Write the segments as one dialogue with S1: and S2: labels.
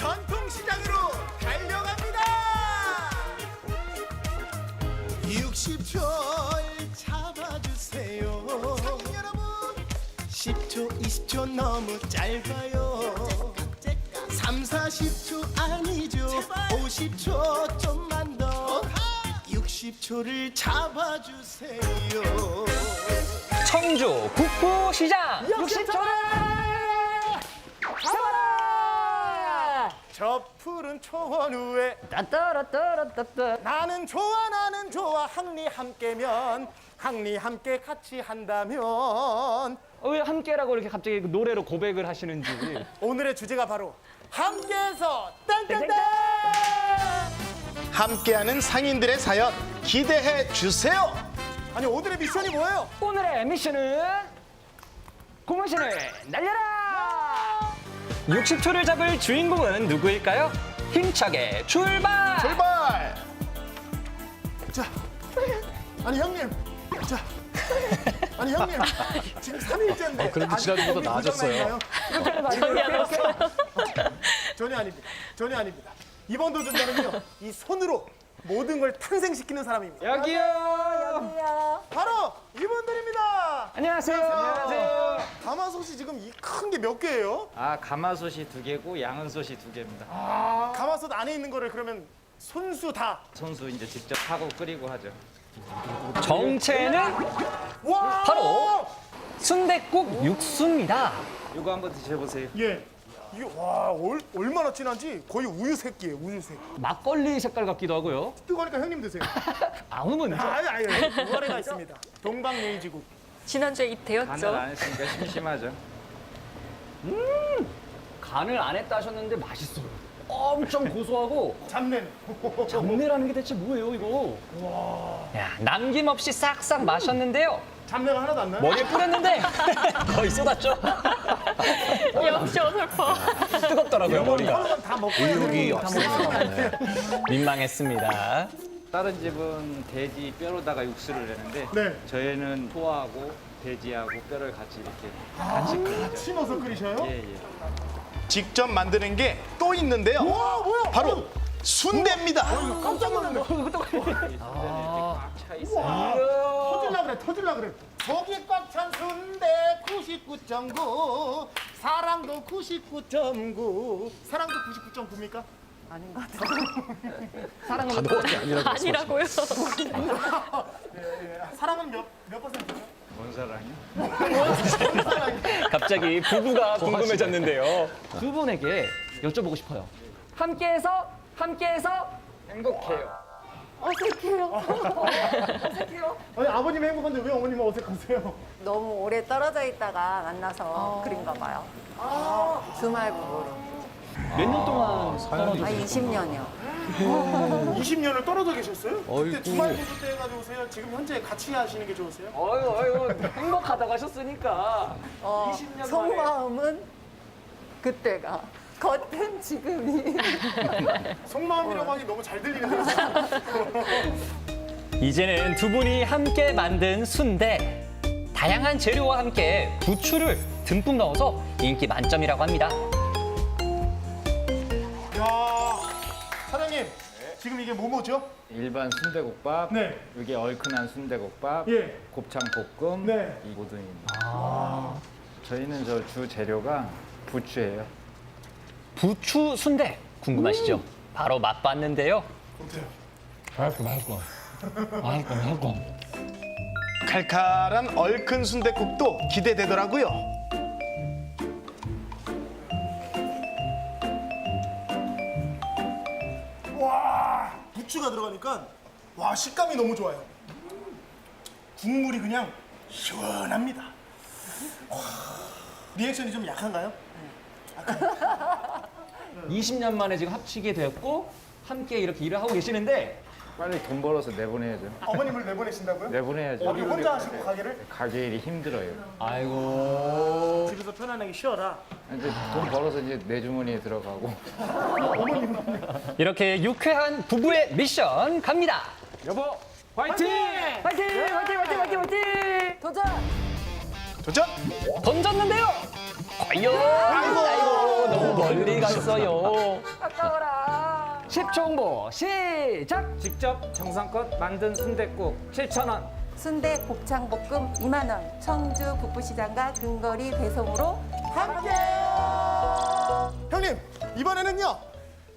S1: 전통시장으로 달려갑니다. 60초를 잡아주세요. 상인 여러분. 10초, 20초 너무 짧아요. 3, 40초 아니죠. 50초 좀만 더. 60초를 잡아주세요.
S2: 청주 국부시장 60초를
S1: 저 푸른 초원 위에
S2: 따따라따라따따.
S1: 나는 좋아 나는 좋아. 항리 함께면 항리 함께 같이 한다면.
S2: 어, 왜 함께라고 이렇게 갑자기 그 노래로 고백을 하시는지.
S1: 오늘의 주제가 바로 함께해서 땡땡땡! 함께하는 상인들의 사연 기대해 주세요! 아니 오늘의 미션이 뭐예요?
S2: 오늘의 미션은 고무신을 날려라! 60초를 잡을 주인공은 누구일까요? 힘차게 출발!
S1: 출발! 자 아니 형님. 자 아니 형님. 지금 3일째인데
S3: 어, 그래도 지난주보다 나아졌어요.
S1: 전혀 안 왔어요. 전혀 아닙니다. 전혀 아닙니다. 이번 도전자는요 이 손으로 모든 걸 탄생시키는 사람입니다.
S2: 여기요!
S1: 바로 이분들입니다
S2: 안녕하세요. 안녕하세요.
S1: 가마솥이 지금 이 큰 게 몇 개예요?
S4: 아 가마솥이 두 개고 양은솥이 두 개입니다.
S1: 가마솥 안에 있는 거를 그러면 손수 다
S4: 손수 이제 직접 하고 끓이고 하죠.
S2: 정체는
S1: 와!
S2: 바로 순댓국 육수입니다.
S4: 이거 한번 드셔보세요.
S1: 예. 이게 와 얼, 얼마나 진한지 거의 우유 새끼예요 우유 새끼
S2: 막걸리 색깔 같기도 하고요.
S1: 뜨거우니까 형님 드세요
S2: 아무 문제.
S1: 아니 아니 우아래가 있습니다 동방예의지국
S5: 지난주에
S4: 간을
S5: 입대였죠.
S4: 안 했으니까 심심하죠.
S2: 간을 안 했다 하셨는데 맛있어요. 엄청 고소하고
S1: 잡내는
S2: 잡내라는 게 대체 뭐예요 이거? 야 남김없이 싹싹 마셨는데요.
S1: 잡내가 하나도 안 나요?
S2: 머리에 뿌렸는데 거의 쏟았죠.
S5: 역시 어설퍼.
S2: 뜨겁더라고요 머리가.
S1: 다 먹고
S3: 의욕이
S1: 다
S3: 없습니다. 네.
S2: 민망했습니다.
S4: 다른 집은 돼지 뼈로다가 육수를 내는데
S1: 네.
S4: 저희는 소하고 돼지하고 뼈를 같이 이렇게 같이 끓이죠.
S1: 같이 넣어서 끓이셔요?
S4: 예 예.
S1: 직접 만드는 게 또 있는데요 와 뭐야 바로 순대입니다 깜짝 놀랐네
S4: 꽉차 있어요.
S1: 터질라 그래 터질라 그래 속이 꽉 찬 순대 99.9 사랑도 99.9 사랑도 99.9입니까?
S2: 사랑은
S5: 아니라고요.
S1: 사랑은 몇, 몇 퍼센트죠?
S4: 뭔 사랑이요?
S2: 갑자기 부부가 궁금해졌는데요. 두 분에게 여쭤보고 싶어요. 함께해서 함께해서 행복해요.
S1: 아니 아버님이 행복한데 왜 어머님은 어색하세요?
S6: 너무 오래 떨어져 있다가 만나서 그린가 봐요. 주말 부부로.
S2: 몇 년 동안
S6: 아, 20년이요.
S1: 20년을 떨어져 계셨어요? 그때
S3: 어이구.
S1: 주말 보조 때 해가지고 오세요? 지금 현재 같이 하시는 게 좋으세요?
S2: 어유 어유 행복하다고 하셨으니까
S6: 어,
S2: 20년 만에.
S6: 속마음은 그때가, 겉은 지금이.
S1: 속마음이라고 하기 너무 잘 들리는데요
S2: 이제는 두 분이 함께 만든 순대. 다양한 재료와 함께 부추를 듬뿍 넣어서 인기 만점이라고 합니다.
S1: 야 사장님 지금 이게 뭐뭐죠?
S4: 일반 순대국밥,
S1: 네.
S4: 이게 얼큰한 순대국밥,
S1: 예.
S4: 곱창 볶음,
S1: 네.
S4: 이 모든 입니다. 저희는 저 주 재료가 부추예요.
S2: 부추 순대 궁금하시죠? 바로 맛봤는데요.
S1: 칼칼한 얼큰 순대국도 기대되더라고요. 와, 부추가 들어가니까 와 식감이 너무 좋아요. 국물이 그냥 시원합니다. 와, 리액션이 좀 약한가요?
S2: 20년 만에 지금 합치게 되었고 함께 이렇게 일을 하고 계시는데
S4: 빨리 돈 벌어서 내보내야죠.
S1: 어머님을 내보내신다고요?
S4: 내보내야죠.
S1: 어디 혼자 하시고 가게를?
S4: 가게 일이 힘들어요.
S2: 아이고
S1: 집에서 편안하게 쉬어라.
S4: 이제 돈 벌어서 이제 내 주머니에 들어가고.
S2: 이렇게 유쾌한 부부의 미션 갑니다.
S4: 여보, 화이팅!
S2: 화이팅! 화이팅! 화이팅! 화이팅! 화이팅!
S6: 도전!
S1: 도전!
S2: 던졌는데요. 과연 아이고, 너무 멀리 갔어요.
S7: 10초 홍보 시작!
S4: 직접 정성껏 만든 순댓국 7,000원.
S6: 순대 곱창 볶음 2만 원. 청주 북부시장과 근거리 배송으로
S1: 함께해요. 형님 이번에는요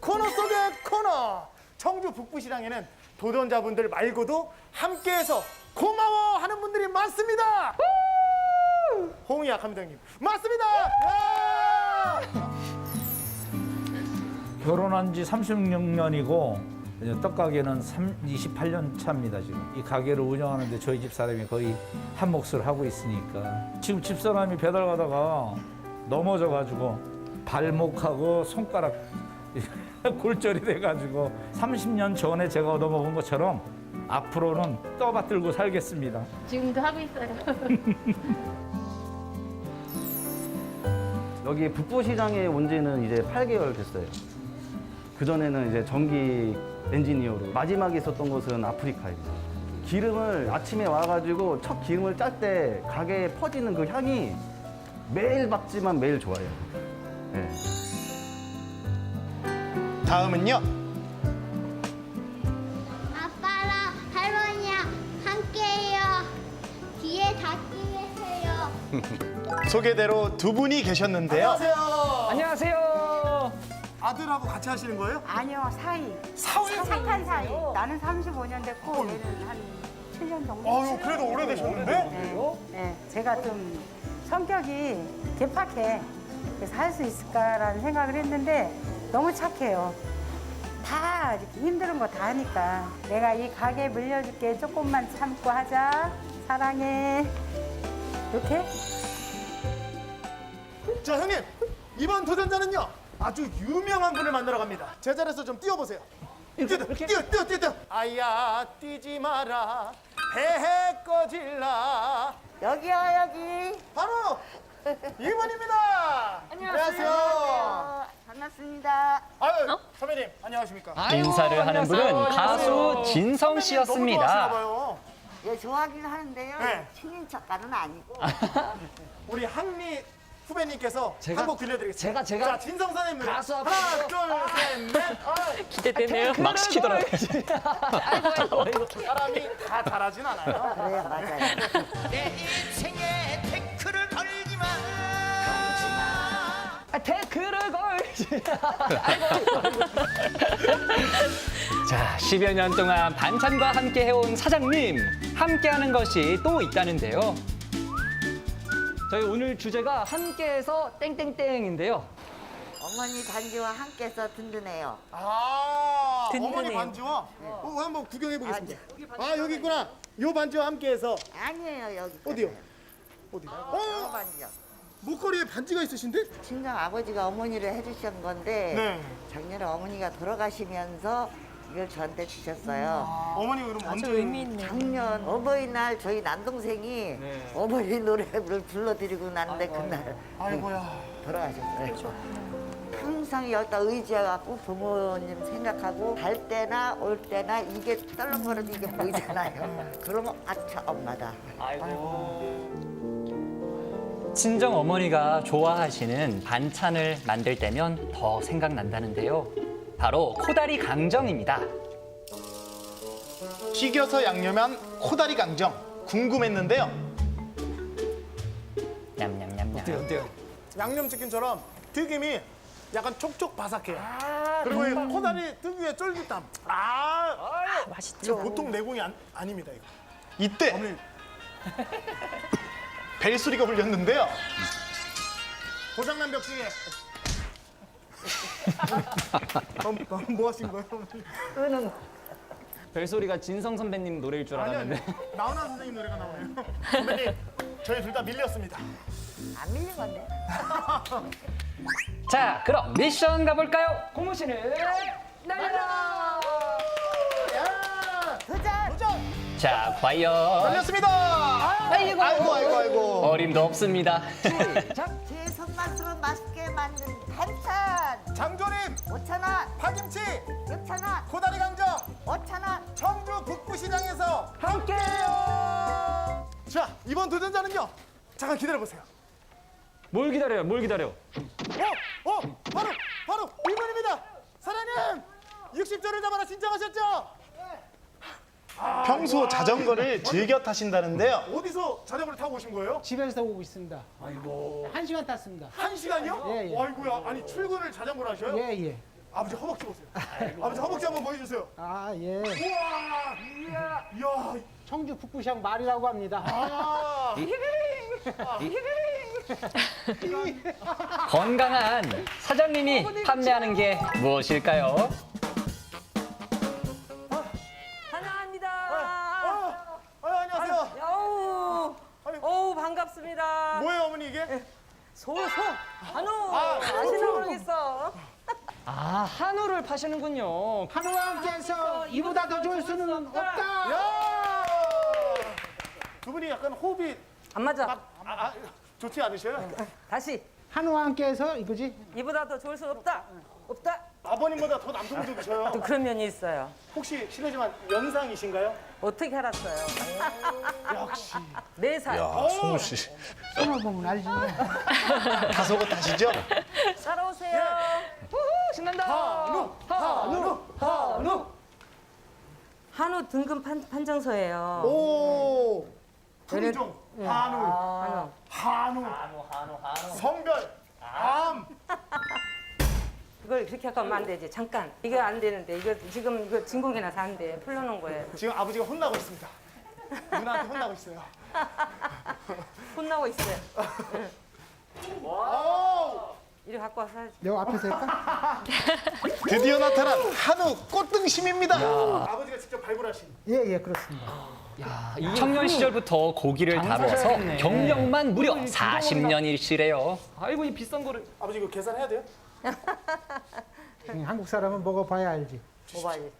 S1: 코너 속의 코너 청주 북부시장에는 도전자분들 말고도 함께해서 고마워하는 분들이 많습니다. 호응이 약합니다 형님. 맞습니다. 야!
S8: 결혼한 지 36년이고 떡가게는 28년 차입니다 지금 이 가게를 운영하는데 저희 집 사람이 거의 한 몫을 하고 있으니까 지금 집 사람이 배달 가다가 넘어져 가지고 발목하고 손가락 골절이 돼 가지고 30년 전에 제가 얻어먹은 것처럼 앞으로는 떠받들고 살겠습니다.
S9: 지금도 하고 있어요.
S3: 여기 북부시장에 온 지는 이제 8개월 됐어요. 그전에는 이제 전기 엔지니어로 마지막에 있었던 곳은 아프리카예요. 기름을 아침에 와가지고 첫 기름을 짤 때 가게에 퍼지는 그 향이 매일 막지만 매일 좋아요. 네.
S1: 다음은요.
S9: 아빠랑 할머니랑 함께해요. 뒤에 닫기 계세요.
S1: 소개대로 두 분이 계셨는데요. 안녕하세요.
S7: 안녕하세요.
S1: 아들하고 같이 하시는 거예요?
S10: 아니요, 사이.
S1: 사위.
S10: 착한 사이. 나는 35년 됐고 얘는 한 7년 정도.
S1: 아유 그래도 오래되셨는데?
S10: 네. 네, 제가 좀 성격이 개팍해. 그래서 할 수 있을까라는 생각을 했는데 너무 착해요. 다 이렇게 힘든 거 다 하니까 내가 이 가게 물려줄게 조금만 참고 하자 사랑해 이렇게
S1: 자 형님 이번 도전자는요 아주 유명한 분을 만나러 갑니다. 제자리에서 좀 뛰어보세요. 뛰어 뛰어 뛰어 뛰어 뛰어. 아야 뛰지 마라. 배해 꺼질라.
S10: 여기요 여기.
S1: 바로 이분입니다. 안녕하세요.
S10: 반갑습니다.
S1: 아유 선배님 안녕하십니까?
S2: 인사를 하는 분은
S7: 안녕하세요.
S2: 가수 진성
S1: 너무
S2: 씨였습니다.
S1: 좋아하시나봐요.
S10: 예 좋아하긴 하는데요.
S1: 네.
S10: 친인 척가는 아니고.
S1: 우리 한미 후배님께서
S7: 제가-
S1: 한곡 들려드리겠습니다
S7: 제가- 제가
S1: 자 진성 선생님 노래
S7: 가수
S1: 하나 둘셋넷
S5: 기대되네요.
S2: 막 시키더라고요.
S7: 아이고, 아이고.
S1: 사람이 다 잘하진 않아요
S10: 그래요 맞아요
S7: 아, 태클을 걸지.
S2: 자, 10여 년 동안 반찬과 함께 해온 사장님, 함께하는 것이 또 있다는데요. 저희 오늘 주제가 함께해서 땡땡땡인데요.
S10: 어머니 단지와 함께해서 든든해요
S1: 아,
S5: 든든해요.
S1: 어머니 반지와 어, 한번 구경해 보겠습니다. 아, 여기 있구나. 요 반지와 함께해서
S10: 아니에요 여기
S1: 어디요? 어디? 어,
S10: 반지요
S1: 목걸이에 반지가 있으신데?
S10: 친정 아버지가 어머니를 해주신 건데
S1: 네.
S10: 작년에 어머니가 돌아가시면서 이걸 저한테 주셨어요.
S1: 어머니가 그럼 언제?
S5: 아주 의미 있네요.
S10: 작년 어버이날 저희 남동생이 어머니 노래를 불러드리고 났는데 그날
S1: 아이고야.
S10: 돌아가셨어요. 항상 여기다 의지해갖고 부모님 생각하고 갈 때나 올 때나 이게 떨렁거려도 이게 보이잖아요. 그러면 아차 엄마다.
S2: 친정 어머니가 좋아하시는 반찬을 만들 때면 더 생각난다는데요. 바로 코다리 강정입니다.
S1: 튀겨서 양념한 코다리 강정. 궁금했는데요.
S2: 냠냠냠냠.
S7: 어때요, 어때요?
S1: 양념 치킨처럼 튀김이 약간 촉촉 바삭해요. 그리고 이 코다리 특유의 쫄깃함. 아, 이거
S5: 맛있죠.
S1: 보통 내공이 안, 아닙니다, 이거. 이때 어머니 벨 소리가 울렸는데요. 고장난 벽 중에 어, 어, 뭐 하신 거예요? 어머니?
S2: 별소리가 진성 선배님 노래일 줄
S1: 아니 아니
S2: 알았는데.
S1: 나훈아 선생님 노래가 나오네요. 선배님 저희 둘 다 밀렸습니다.
S10: 안 밀린 건데.
S2: 자, 그럼 미션 가볼까요?
S7: 고무신을 날려라!
S1: 도전!
S2: 자, 과연
S1: 달렸습니다. 아이고 아이고 아이고 아이고.
S2: 어림도 없습니다.
S10: 제 손맛으로 맛있게 만든
S1: 장조림,
S10: 5천 원,
S1: 파김치,
S10: 6천 원,
S1: 코다리 강정,
S10: 5천 원.
S1: 청주 북부시장에서 함께해요. 자 이번 도전자는요. 잠깐 기다려 보세요.
S2: 뭘 기다려요? 뭘 기다려?
S1: 어, 어, 바로 바로 이분입니다. 사장님 60조를 잡아라 신청하셨죠?
S11: 평소 자전거를 즐겨 타신다는데요.
S1: 어디서 자전거를 타고 오신 거예요?
S7: 집에서 오고 있습니다.
S1: 아이고
S7: 한 시간 탔습니다.
S1: 한 시간이요?
S7: 예, 예.
S1: 아이고야 아니 출근을 자전거로 하셔요?
S7: 예, 예.
S1: 아버지 허벅지 보세요. 아버지 허벅지 한번 보여주세요.
S7: 아, 예.
S1: 우와 이야
S7: 청주 북부시장 말이라고 합니다.
S1: 아
S2: 건강한 사장님이 판매하는 게 무엇일까요?
S6: 반갑습니다.
S1: 뭐예요 어머니 이게?
S6: 소, 소, 한우.
S1: 아,
S6: 아시나
S1: 소.
S6: 모르겠어.
S7: 아, 한우를 파시는군요. 한우와 함께해서 이보다 더 좋을 수는 없다.
S1: 야! 두 분이 약간 호흡이
S6: 안 맞아.
S1: 아, 아, 좋지 않으셔요?
S6: 다시.
S7: 한우와 함께해서 이거지?
S6: 이보다 더 좋을 수 없다. 없다.
S1: 아버님보다 더 남성적이셔요.
S6: 또 그런 면이 있어요.
S1: 혹시 실례지만 연상이신가요?
S6: 어떻게 알았어요?
S1: 역시.
S6: 네 살.
S11: 야, 송우 씨.
S7: 손을 보면 알지.
S11: 다소고 타시죠?
S6: 따라오세요.
S7: 신난다.
S1: 한우, 한우, 한우.
S6: 한우 등급 판, 판정서예요.
S1: 오. 품종, 한우,
S6: 한우.
S1: 한우, 성별, 암.
S6: 그걸 그렇게 하면 안 되지. 잠깐. 이거 안 되는데. 이거 지금 이거 진공이 나서 안 돼. 풀려놓은 거예요.
S1: 지금 아버지가 혼나고 있습니다. 누나한테 혼나고 있어요.
S6: 혼나고 있어요.
S1: 오!
S6: 이리 갖고 와서 하지.
S7: 내가 앞에서 할까?
S11: 드디어 나타난 한우 꽃등심입니다.
S1: 아버지가 직접 발굴하신.
S7: 예, 예, 그렇습니다.
S2: 청년 시절부터 고기를 다뤄서. 경력만 무려 40년이시래요.
S7: 아이고, 이 비싼 거를.
S1: 아버지 이거 계산해야 돼요?
S7: 한국 사람은 먹어봐야 알지.
S6: 먹어야지.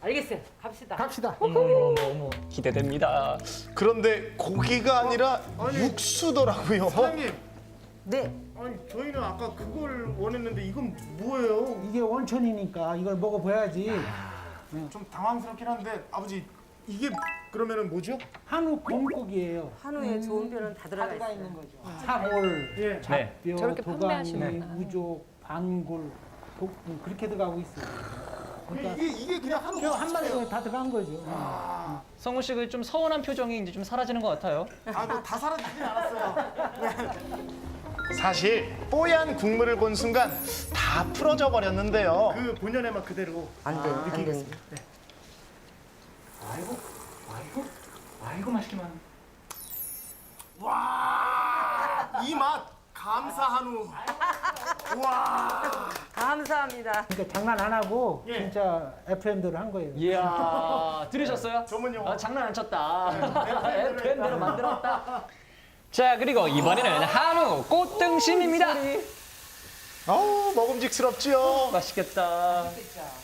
S6: 알겠어요. 갑시다.
S7: 갑시다.
S2: 기대됩니다.
S11: 그런데 고기가 아니라 육수더라고요.
S1: 사장님,
S6: 네.
S1: 아니 저희는 아까 그걸 원했는데 이건 뭐예요?
S7: 이게 원천이니까 이걸 먹어봐야지.
S1: 좀 당황스럽긴 한데 아버지 이게 그러면은 뭐죠?
S7: 한우 곰국이에요.
S6: 한우에 좋은 뼈는 다 들어가 있어요.
S7: 있는 거죠. 사골,
S1: 예.
S7: 잡뼈,
S5: 저렇게
S7: 도가니,
S5: 판매하시는구나.
S7: 우족, 반골, 복분 그렇게 들어가고 있어요. 그러니까
S1: 이게 이게 그냥 한우
S7: 뼈한 마리에 다 들어간 거죠.
S2: 성우 씨 그 좀 서운한 표정이 이제 좀 사라지는 것 같아요.
S1: 아뭐다 사라지진 않았어요.
S11: 사실 뽀얀 국물을 본 순간 다 풀어져 버렸는데요.
S1: 그 본연의 맛 그대로
S6: 안 돼. 안 돼.
S7: 아이고, 아이고, 아이고 맛있게만.
S1: 이맛 감사 한우. 와.
S6: 감사합니다.
S7: 그러니까 장난 안 하고
S1: 예.
S7: 진짜 FM대로 한 거예요.
S2: 이야, 들으셨어요?
S1: 전문 용어.
S2: 아, 장난 안 쳤다.
S1: FM대로
S2: FM대로 만들었다. 자, 그리고 이번에는 한우 꽃등심입니다.
S11: 어우, 먹음직스럽지요.
S2: 맛있겠다.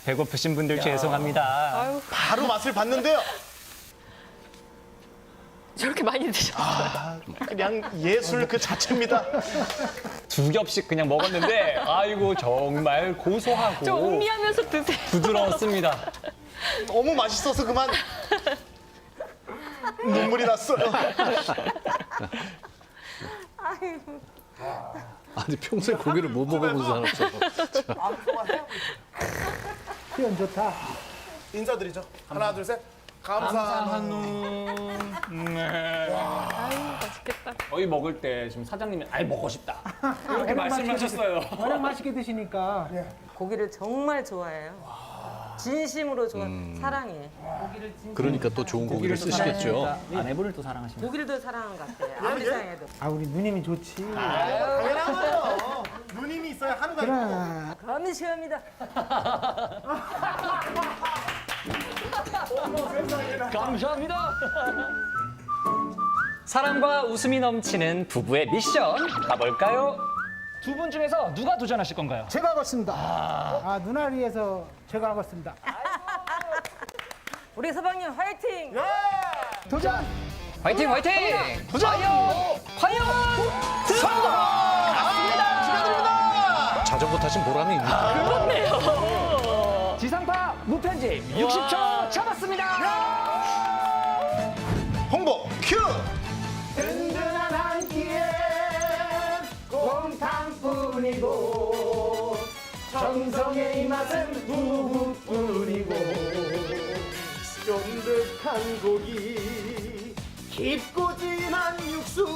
S2: 배고프신 분들 죄송합니다.
S11: 바로 맛을 봤는데요.
S5: 저렇게 많이 드셨어요.
S11: 아, 그냥 예술 그 자체입니다.
S2: 두 겹씩 그냥 먹었는데 아이고 정말 고소하고
S5: 좀 음미하면서 드세요.
S2: 부드러웠습니다.
S11: 너무 맛있어서 그만 눈물이 났어요.
S12: 아니 평소에 고기를 못 먹어본 사람처럼.
S7: 표현 좋다.
S1: 인사드리죠. 하나 둘 셋. 감사 한우.
S5: 맛있겠다.
S2: 저희 먹을 때 지금 사장님이 아이 먹고 싶다 이렇게 말씀하셨어요.
S7: 워낙 맛있게 드시니까
S6: 고기를 정말 좋아해요. 진심으로 좋아. 사랑해.
S12: 그러니까 또 좋은 고기를 쓰시겠죠.
S2: 아내분을 또 사랑하십니다.
S6: 고기를 더 사랑하는 것 같아요. 아무리 사랑해도.
S7: 아 우리 누님이 좋지.
S1: 당연하죠. 누님이 있어야 한우가 있고.
S7: 그래.
S6: 감히 시험이다.
S2: 감사합니다. 사랑과 웃음이 넘치는 부부의 미션 가볼까요?
S7: 두 분 중에서 누가 도전하실 건가요? 제가 하겠습니다. 아, 누나를 위해서 제가 하겠습니다.
S6: 우리 서방님 화이팅!
S7: 도전!
S2: 화이팅 화이팅! 과연 과연 성공!
S12: 자전거 타신 보람이 있나?
S7: 지상파 무편집 60초 잡았습니다.
S11: 홍보 큐!
S7: 든든한 한 끼에 곰탕뿐이고
S1: 이 맛은 부부뿐이고 쫀득한 고기 깊고 진한 육수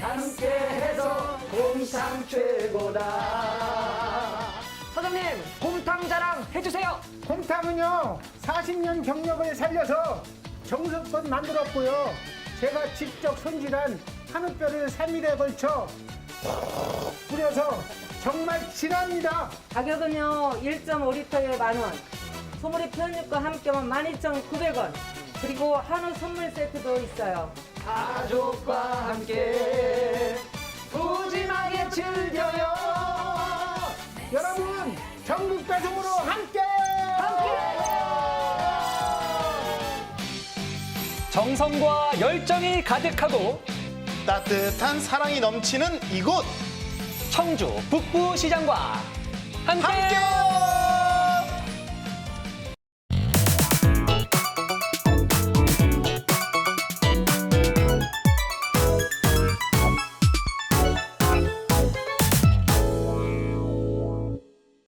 S1: 함께해서 곰탕 최고다
S7: 해주세요. 곰탕은요 40년 경력을 살려서 정성껏 만들었고요. 제가 직접 손질한 한우뼈를 3일에 걸쳐 뿌려서 정말 진합니다.
S6: 가격은요 1.5리터에 만 원. 소머리 편육과 함께만 12,900원. 그리고 한우 선물 세트도 있어요.
S1: 가족과 함께 푸짐하게 즐겨요
S7: 여러분 전국 배송으로 함께!
S2: 정성과 열정이 가득하고
S11: 따뜻한 사랑이 넘치는 이곳!
S2: 청주 북부 시장과 함께